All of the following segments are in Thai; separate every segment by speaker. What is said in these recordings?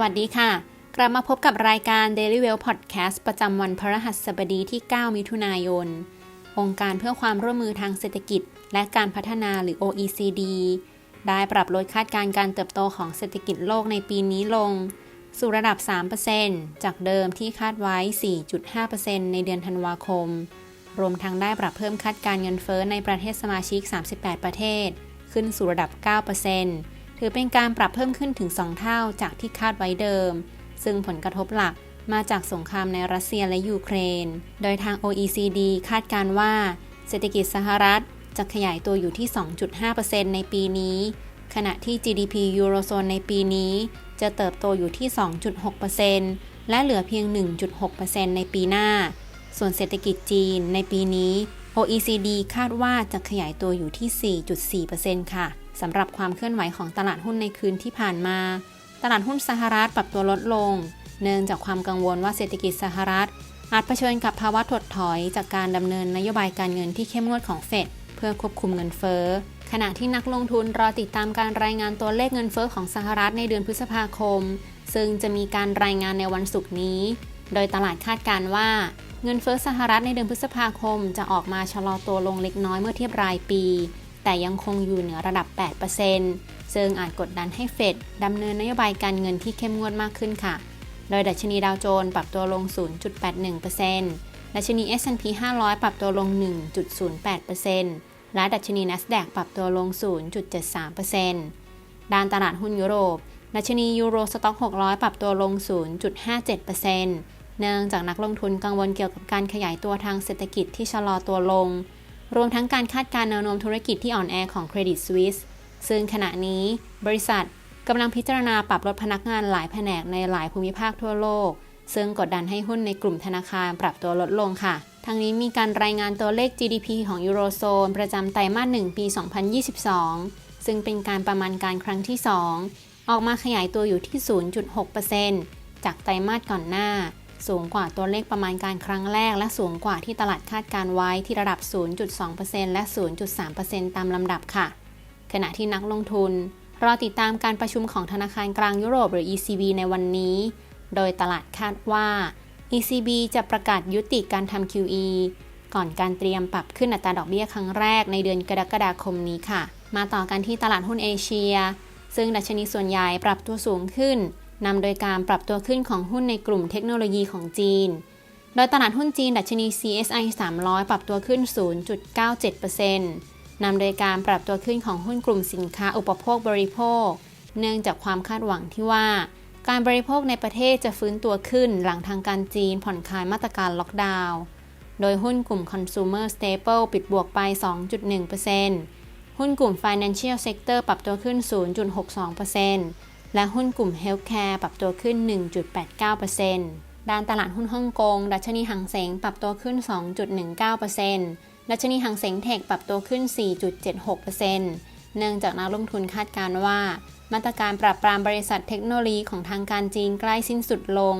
Speaker 1: วัสดีค่ะ กลับมาพบกับรายการ Daily Well Podcast ประจำวันพฤหัสบดีที่ 9 มิถุนายน องค์การเพื่อความร่วมมือทางเศรษฐกิจ และการพัฒนาหรือ OECD ได้ปรับลดคาดการณ์การเติบโตของเศรษฐกิจโลกในปีนี้ลง สู่ระดับ 3%จากเดิมที่คาดไว้ 4.5%ในเดือนธันวาคม รวมทั้งได้ปรับเพิ่มคาดการเงินเฟ้อในประเทศสมาชิก 38 ประเทศ ขึ้นสู่ระดับ 9% ถือเป็นการปรับเพิ่มขึ้นถึง 2 เท่าจากที่คาดไว้เดิม ซึ่งผลกระทบหลักมาจากสงครามในรัสเซียและยูเครน โดยทาง OECD คาดการว่า เศรษฐกิจสหรัฐจะขยายตัวอยู่ที่ 2.5%ในปีนี้ ขณะที่ GDP ยูโรโซนในปีนี้ จะเติบโตอยู่ที่ 2.6%และเหลือเพียง 1.6%ในปีหน้า ส่วนเศรษฐกิจจีนในปีนี้ OECD คาดว่าจะขยายตัวอยู่ที่ 4.4%ค่ะ สำหรับความเคลื่อนไหวของตลาดหุ้นในคืนที่ผ่านมา ตลาดหุ้นสหรัฐปรับตัวลดลง เนื่องจากความกังวลว่าเศรษฐกิจสหรัฐ อาจเผชิญกับภาวะถดถอยจากการดำเนินนโยบายการเงินที่เข้มงวดของเฟดเพื่อควบคุมเงินเฟ้อขณะที่นักลงทุนรอติดตามการรายงานตัวเลขเงินเฟ้อของสหรัฐในเดือนพฤษภาคม ซึ่งจะมีการรายงานในวันศุกร์นี้ โดยตลาดคาดการว่า เงินเฟ้อสหรัฐในเดือนพฤษภาคมจะออกมาชะลอตัวลงเล็กน้อยเมื่อเทียบรายปี แต่ยังคงอยู่เหนือระดับ 8%ซึ่งอาจกดดันให้เฟดดำเนินนโยบายการเงินที่เข้มงวดมากขึ้นค่ะ โดยดัชนีดาวโจนส์ปรับตัวลง 0.81%ดัชนี S&P 500 ปรับตัวลง 1.08%และดัชนี NASDAQ ปรับตัวลง 0.73%ด้านตลาดหุ้นยุโรป ดัชนียูโรสต็อก 600 ปรับตัวลง 0.57%เนื่องจากนักลงทุนกังวลเกี่ยวกับการขยายตัวทางเศรษฐกิจที่ชะลอตัวลง รวมทั้งการคาดการณ์แนวโน้มธุรกิจที่อ่อนแอของเครดิตสวิสซึ่งขณะนี้บริษัทกำลังพิจารณาปรับลดพนักงานหลายแผนกในหลายภูมิภาคทั่วโลก ซึ่งกดดันให้หุ้นในกลุ่มธนาคารปรับตัวลดลงค่ะทั้งนี้มีการรายงานตัวเลข GDP ของยูโรโซน ประจำไตรมาส1ปี 2022 ซึ่งเป็นการประมาณการครั้งที่ 2 ออกมาขยายตัวอยู่ที่ 0.6%จากไตรมาสก่อนหน้า สูงกว่าตัวเลขประมาณการครั้งแรก และสูงกว่าที่ตลาดคาดการไว้ที่ระดับ 0.2%และ 0.3%ตามลำดับค่ะ ขณะที่นักลงทุน รอติดตามการประชุมของธนาคารกลางยุโรปหรือ ECB ในวันนี้ โดยตลาดคาดว่า ECB จะประกาศยุติการทำ QE ก่อนการเตรียมปรับขึ้นอัตราดอกเบี้ยครั้งแรกในเดือนกรกฎาคมนี้ค่ะ มาต่อกันที่ตลาดหุ้นเอเชีย ซึ่งดัชนีส่วนใหญ่ปรับตัวสูงขึ้น นำโดยการปรับตัวขึ้นของหุ้นในกลุ่มเทคโนโลยีของจีน โดยตลาดหุ้นจีนดัชนี CSI 300 ปรับตัวขึ้น 0.97%นำโดยการปรับตัวขึ้นของหุ้นกลุ่มสินค้าอุปโภคบริโภค เนื่องจากความคาดหวังที่ว่า การบริโภคในประเทศจะฟื้นตัวขึ้นหลังทางการจีนผ่อนคลายมาตรการล็อกดาวน์ โดยหุ้นกลุ่ม Consumer Staple ปิดบวกไป 2.1%หุ้นกลุ่ม Financial Sector ปรับตัวขึ้น 0.62% และหุ้นกลุ่ม Healthcare ปรับตัวขึ้น 1.89%ด้านตลาดหุ้นฮ่องกง ดัชนีหังเสงปรับตัวขึ้น 2.19%ดัชนีหังเสงเทคปรับตัวขึ้น 4.76%เนื่องจากนักลงทุนคาดการว่า มาตรการปราบปรามบริษัทเทคโนโลยีของทางการจีนใกล้สิ้นสุดลง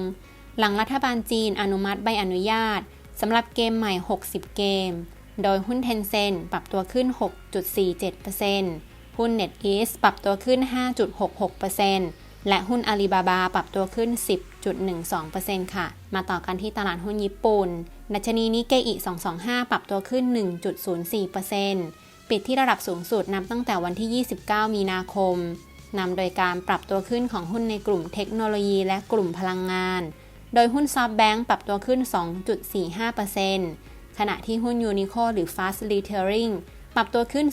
Speaker 1: หลังรัฐบาลจีนอนุมัติใบอนุญาตสำหรับเกมใหม่ 60 เกม โดยหุ้น Tencent ปรับตัวขึ้น 6.47% หุ้น NetEase ปรับตัวขึ้น 5.66%และหุ้น Alibaba ปรับตัวขึ้น 10.12%ค่ะ มาต่อกันที่ตลาดหุ้นญี่ปุ่น ดัชนีนิเกอิ 225 ปรับตัวขึ้น 1.04%ปิดที่ระดับสูงสุดนับตั้งแต่วันที่ 29 มีนาคมนำโดยการปรับตัวขึ้นของหุ้นในกลุ่มเทคโนโลยีและกลุ่มพลังงาน โดยหุ้นซอฟแบงก์ปรับตัวขึ้น 2.45%ขณะที่หุ้นยูนิโคหรือ Fast Retailing ปรับตัวขึ้น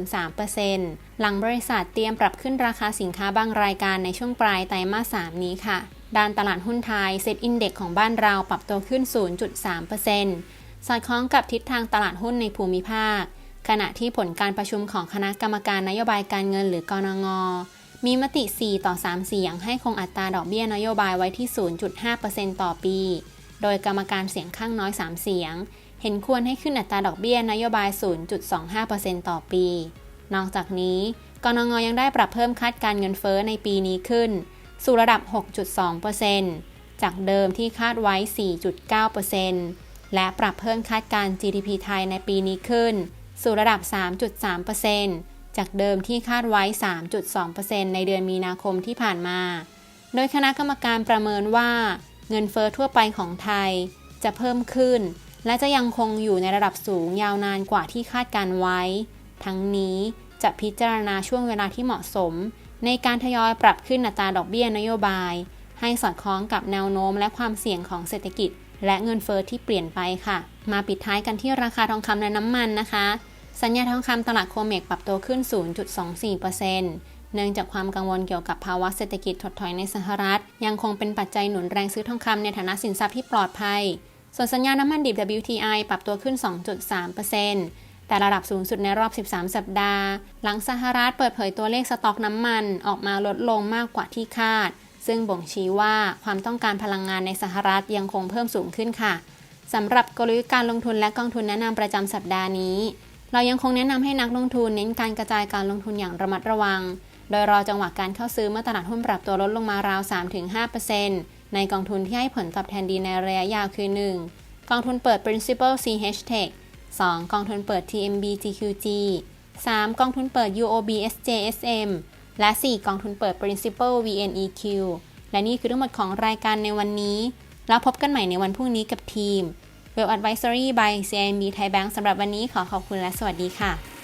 Speaker 1: 0.03%หลังบริษัทเตรียมปรับขึ้นราคาสินค้าบางรายการในช่วงปลายไตรมาส 3 นี้ค่ะ ด้านตลาดหุ้นไทยเซ็ตอินเด็กของบ้านเราปรับตัวขึ้น 0.3%สอดคล้องกับทิศทางตลาดหุ้นในภูมิภาค ขณะที่ผลการประชุมของคณะกรรมการนโยบายการเงินหรือกรงงมีมติ 4 ต่อ 3 เสียงให้คงอัตราดอกเบี้ยนโยบายไว้ที่ 0.5%ต่อปี โดยกรรมการเสียงข้างน้อย 3 เสียง เห็นควรให้ขึ้นอัตราดอกเบี้ยนโยบาย 0.25%ต่อปี นอกจากนี้กรงยังได้ปรับเพิ่มคาดการเงินเฟ้อในปีนี้ขึ้น สู่ระดับ 6.2%จากเดิมที่คาดไว้ 4.9%และปรับเพิ่มคาดการ GDP ไทยในปีนี้ขึ้น สู่ระดับ 3.3%จากเดิมที่คาดไว้ 3.2%ในเดือนมีนาคมที่ผ่านมา โดยคณะกรรมการประเมินว่า เงินเฟอ้อทั่วไปของไทยจะเพิ่มขึ้น และจะยังคงอยู่ในระดับสูงยาวนานกว่าที่คาดการไว้ ทั้งนี้จะพิจารณาช่วงเวลาที่เหมาะสม ในการทยอยปรับขึ้นอัตราดอกเบี้ยนโยบาย ให้สอดคล้องกับแนวโน้มและความเสี่ยงของเศรษฐกิจ และเงินเฟอ้อที่เปลี่ยนไปค่ะ มาปิดท้ายกันที่ราคาทองคำและน้ำมันนะคะ สัญญาทองคำตลาดโคเมกปรับตัวขึ้น 0.24%เนื่องจากความกังวลเกี่ยวกับภาวะเศรษฐกิจถดถอยในสหรัฐ ยังคงเป็นปัจจัยหนุนแรงซื้อทองคำในฐานะสินทรัพย์ที่ปลอดภัย ส่วนสัญญาน้ำมันดิบ WTI ปรับตัวขึ้น 2.3%แต่ระดับสูงสุดในรอบ 13 สัปดาห์ หลังสหรัฐเปิดเผยตัวเลขสต็อกน้ำมันออกมาลดลงมากกว่าที่คาด ซึ่งบ่งชี้ว่าความต้องการพลังงานในสหรัฐยังคงเพิ่มสูงขึ้นค่ะสำหรับกลยุทธ์การลงทุนและกองทุนแนะนำประจำสัปดาห์นี้ เรายังคงแนะนำให้นักลงทุนเน้นการกระจายการลงทุนอย่างระมัดระวัง โดยรอจังหวะการเข้าซื้อเมื่อตลาดหุ้นปรับตัวลดลงมาราว 3-5% ในกองทุนที่ให้ผลตอบแทนดีในระยะยาวคือ 1. กองทุนเปิด Principal CH Tech 2. กองทุนเปิด TMB TQG 3. กองทุนเปิด UOB SJSM และ 4. กองทุนเปิด Principal VNEQ และนี่คือทั้งหมดของรายการในวันนี้ แล้วพบกันใหม่ในวันพรุ่งนี้กับทีม Well Advisory by CIMB Thai Bank สำหรับวันนี้ขอขอบคุณและสวัสดีค่ะ